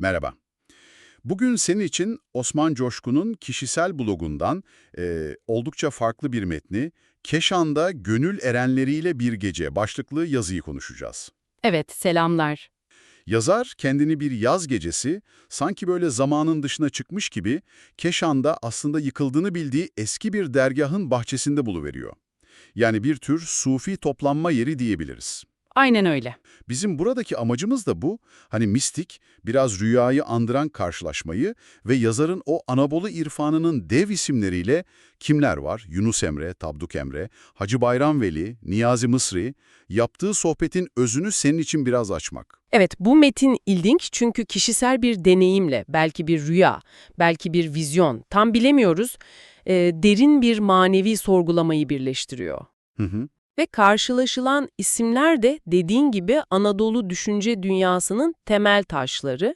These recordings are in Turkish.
Merhaba. Bugün senin için Osman Coşkun'un kişisel blogundan e, oldukça farklı bir metni, Keşan'da Gönül Erenleriyle Bir Gece başlıklı yazıyı konuşacağız. Evet, selamlar. Yazar kendini bir yaz gecesi, sanki böyle zamanın dışına çıkmış gibi, Keşan'da aslında yıkıldığını bildiği eski bir dergahın bahçesinde buluveriyor. Yani bir tür sufi toplanma yeri diyebiliriz. Aynen öyle. Bizim buradaki amacımız da bu. Hani mistik, biraz rüyayı andıran karşılaşmayı ve yazarın o Anabolu irfanının dev isimleriyle kimler var? Yunus Emre, Tabduk Emre, Hacı Bayram Veli, Niyazi Mısri, yaptığı sohbetin özünü senin için biraz açmak. Evet, bu metin ilginç çünkü kişisel bir deneyimle, belki bir rüya, belki bir vizyon, tam bilemiyoruz, e, derin bir manevi sorgulamayı birleştiriyor. Hı hı. Ve karşılaşılan isimler de dediğin gibi Anadolu düşünce dünyasının temel taşları.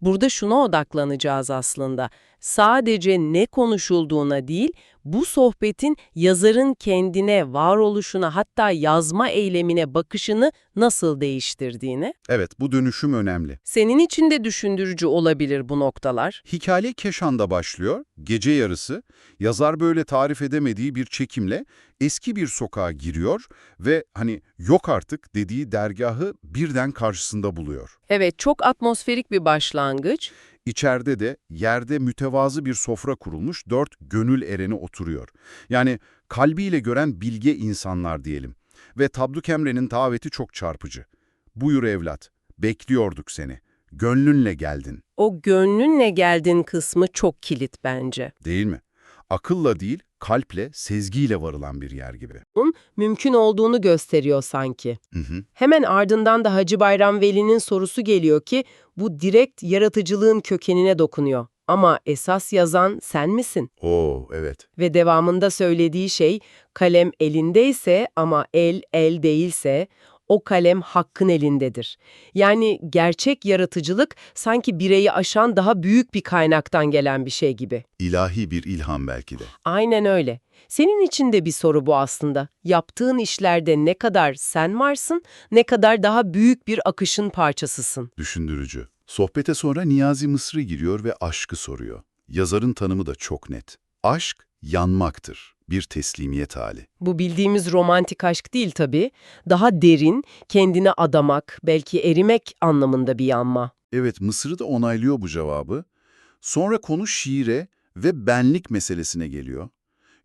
Burada şuna odaklanacağız aslında. Sadece ne konuşulduğuna değil, bu sohbetin yazarın kendine, varoluşuna hatta yazma eylemine bakışını nasıl değiştirdiğini. Evet, bu dönüşüm önemli. Senin için de düşündürücü olabilir bu noktalar. Hikaye Keşan'da başlıyor, gece yarısı. Yazar böyle tarif edemediği bir çekimle eski bir sokağa giriyor ve hani yok artık dediği dergahı birden karşısında buluyor. Evet, çok atmosferik bir başlangıç. İçeride de yerde mütevazı bir sofra kurulmuş dört gönül ereni oturuyor. Yani kalbiyle gören bilge insanlar diyelim. Ve Tabduk Emre'nin daveti çok çarpıcı. Buyur evlat, bekliyorduk seni. Gönlünle geldin, O gönlünle geldin kısmı çok kilit bence. değil mi? Akılla değil, kalple, sezgiyle varılan bir yer gibi. Mümkün olduğunu gösteriyor sanki. Hı hı. Hemen ardından da Hacı Bayram Veli'nin sorusu geliyor ki bu direkt yaratıcılığın kökenine dokunuyor. Ama esas yazan sen misin? Oo, evet. Ve devamında söylediği şey kalem elindeyse ama el el değilse o kalem hakkın elindedir. Yani gerçek yaratıcılık sanki bireyi aşan daha büyük bir kaynaktan gelen bir şey gibi. İlahi bir ilham belki de. Aynen öyle. Senin için de bir soru bu aslında. Yaptığın işlerde ne kadar sen varsın, ne kadar daha büyük bir akışın parçasısın. Düşündürücü. Sohbete sonra Niyazi Mısri giriyor ve aşkı soruyor. Yazarın tanımı da çok net. Aşk, yanmaktır. Bir teslimiyet hali. Bu bildiğimiz romantik aşk değil tabii. Daha derin, kendine adamak, belki erimek anlamında bir yanma. Evet, Mısır'ı da onaylıyor bu cevabı. Sonra konu şiire ve benlik meselesine geliyor.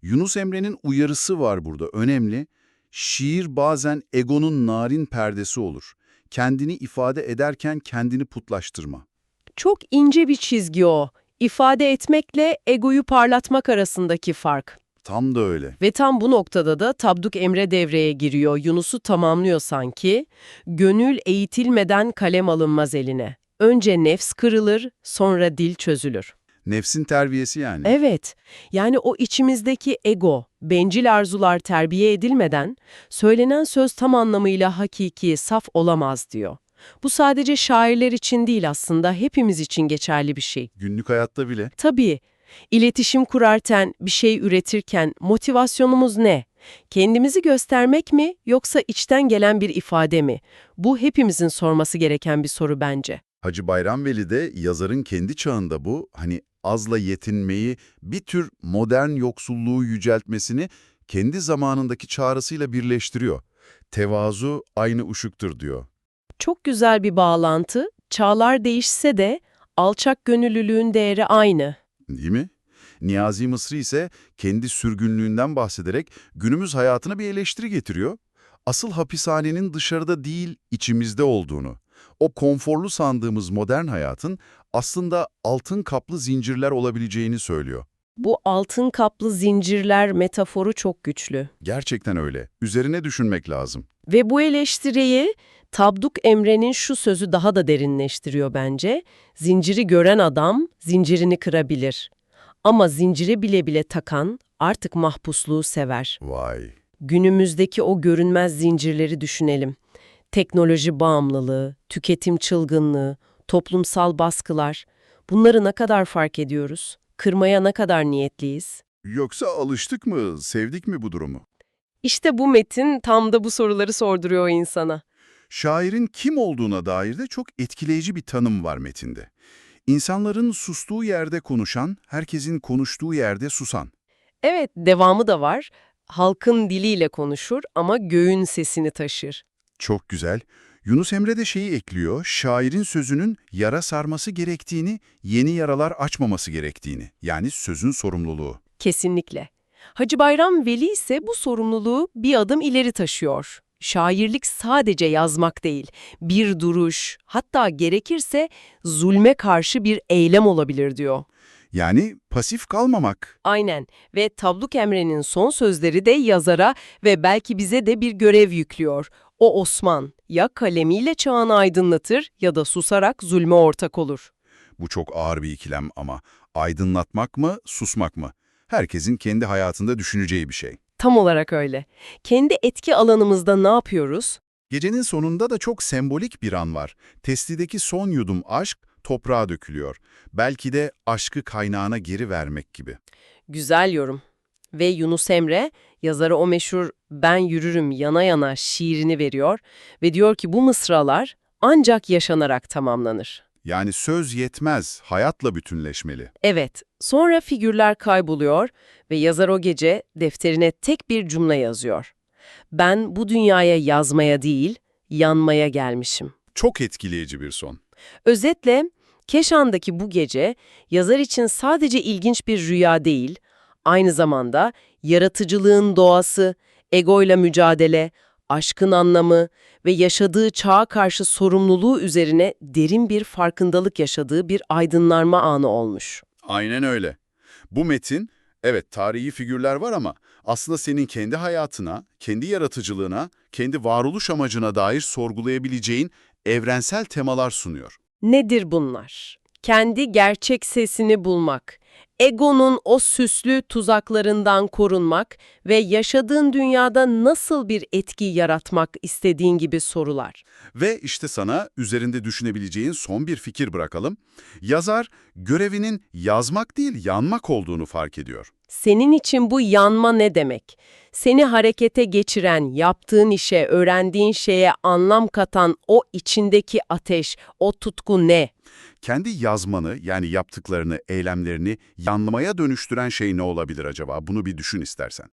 Yunus Emre'nin uyarısı var burada, önemli. Şiir bazen egonun narin perdesi olur. Kendini ifade ederken kendini putlaştırma. Çok ince bir çizgi o. İfade etmekle egoyu parlatmak arasındaki fark. Tam da öyle. Ve tam bu noktada da Tabduk Emre devreye giriyor. Yunus'u tamamlıyor sanki. Gönül eğitilmeden kalem alınmaz eline. Önce nefs kırılır, sonra dil çözülür. Nefsin terbiyesi yani. Evet, yani o içimizdeki ego, bencil arzular terbiye edilmeden söylenen söz tam anlamıyla hakiki, saf olamaz diyor. Bu sadece şairler için değil aslında hepimiz için geçerli bir şey. Günlük hayatta bile. Tabii, iletişim kurarken, bir şey üretirken motivasyonumuz ne? Kendimizi göstermek mi yoksa içten gelen bir ifade mi? Bu hepimizin sorması gereken bir soru bence. Hacı Bayram Veli de yazarın kendi çağında bu, hani azla yetinmeyi, bir tür modern yoksulluğu yüceltmesini kendi zamanındaki çağrısıyla birleştiriyor. Tevazu aynı ışıktır diyor. Çok güzel bir bağlantı. Çağlar değişse de alçak gönüllülüğün değeri aynı. Değil mi? Niyazi Mısri ise kendi sürgünlüğünden bahsederek günümüz hayatına bir eleştiri getiriyor. Asıl hapishanenin dışarıda değil, içimizde olduğunu. O konforlu sandığımız modern hayatın aslında altın kaplı zincirler olabileceğini söylüyor. Bu altın kaplı zincirler metaforu çok güçlü. Gerçekten öyle. Üzerine düşünmek lazım. Ve bu eleştiriyi Tabduk Emre'nin şu sözü daha da derinleştiriyor bence. Zinciri gören adam zincirini kırabilir. Ama zinciri bile bile takan artık mahpusluğu sever. Vay. Günümüzdeki o görünmez zincirleri düşünelim. Teknoloji bağımlılığı, tüketim çılgınlığı, toplumsal baskılar. Bunları ne kadar fark ediyoruz? Kırmaya ne kadar niyetliyiz? Yoksa alıştık mı, sevdik mi bu durumu? İşte bu metin tam da bu soruları sorduruyor insana. Şairin kim olduğuna dair de çok etkileyici bir tanım var metinde. İnsanların sustuğu yerde konuşan, herkesin konuştuğu yerde susan. Evet, devamı da var. Halkın diliyle konuşur ama göğün sesini taşır. Çok güzel. Yunus Emre de şeyi ekliyor, şairin sözünün yara sarması gerektiğini, yeni yaralar açmaması gerektiğini. Yani sözün sorumluluğu. Kesinlikle. Hacı Bayram Veli ise bu sorumluluğu bir adım ileri taşıyor. Şairlik sadece yazmak değil, bir duruş, hatta gerekirse zulme karşı bir eylem olabilir diyor. Yani pasif kalmamak. Aynen ve Tabluk Emre'nin son sözleri de yazara ve belki bize de bir görev yüklüyor. O Osman ya kalemiyle çağını aydınlatır ya da susarak zulme ortak olur. Bu çok ağır bir ikilem ama aydınlatmak mı, susmak mı? Herkesin kendi hayatında düşüneceği bir şey. Tam olarak öyle. Kendi etki alanımızda ne yapıyoruz? Gecenin sonunda da çok sembolik bir an var. Testideki son yudum aşk toprağa dökülüyor. Belki de aşkı kaynağına geri vermek gibi. Güzel yorum. Ve Yunus Emre, yazara o meşhur Ben Yürürüm Yana Yana şiirini veriyor ve diyor ki bu mısralar ancak yaşanarak tamamlanır. Yani söz yetmez, hayatla bütünleşmeli. Evet, sonra figürler kayboluyor ve yazar o gece defterine tek bir cümle yazıyor. Ben bu dünyaya yazmaya değil, yanmaya gelmişim. Çok etkileyici bir son. Özetle, Keşan'daki bu gece yazar için sadece ilginç bir rüya değil, aynı zamanda yaratıcılığın doğası, egoyla mücadele, aşkın anlamı ve yaşadığı çağa karşı sorumluluğu üzerine derin bir farkındalık yaşadığı bir aydınlanma anı olmuş. Aynen öyle. Bu metin, evet tarihi figürler var ama aslında senin kendi hayatına, kendi yaratıcılığına, kendi varoluş amacına dair sorgulayabileceğin evrensel temalar sunuyor. Nedir bunlar? Kendi gerçek sesini bulmak, egonun o süslü tuzaklarından korunmak ve yaşadığın dünyada nasıl bir etki yaratmak istediğin gibi sorular. Ve işte sana üzerinde düşünebileceğin son bir fikir bırakalım. Yazar, görevinin yazmak değil yanmak olduğunu fark ediyor. Senin için bu yanma ne demek? Seni harekete geçiren, yaptığın işe, öğrendiğin şeye anlam katan o içindeki ateş, o tutku ne? Kendi yazmanı yani yaptıklarını, eylemlerini yanmaya dönüştüren şey ne olabilir acaba? Bunu bir düşün istersen.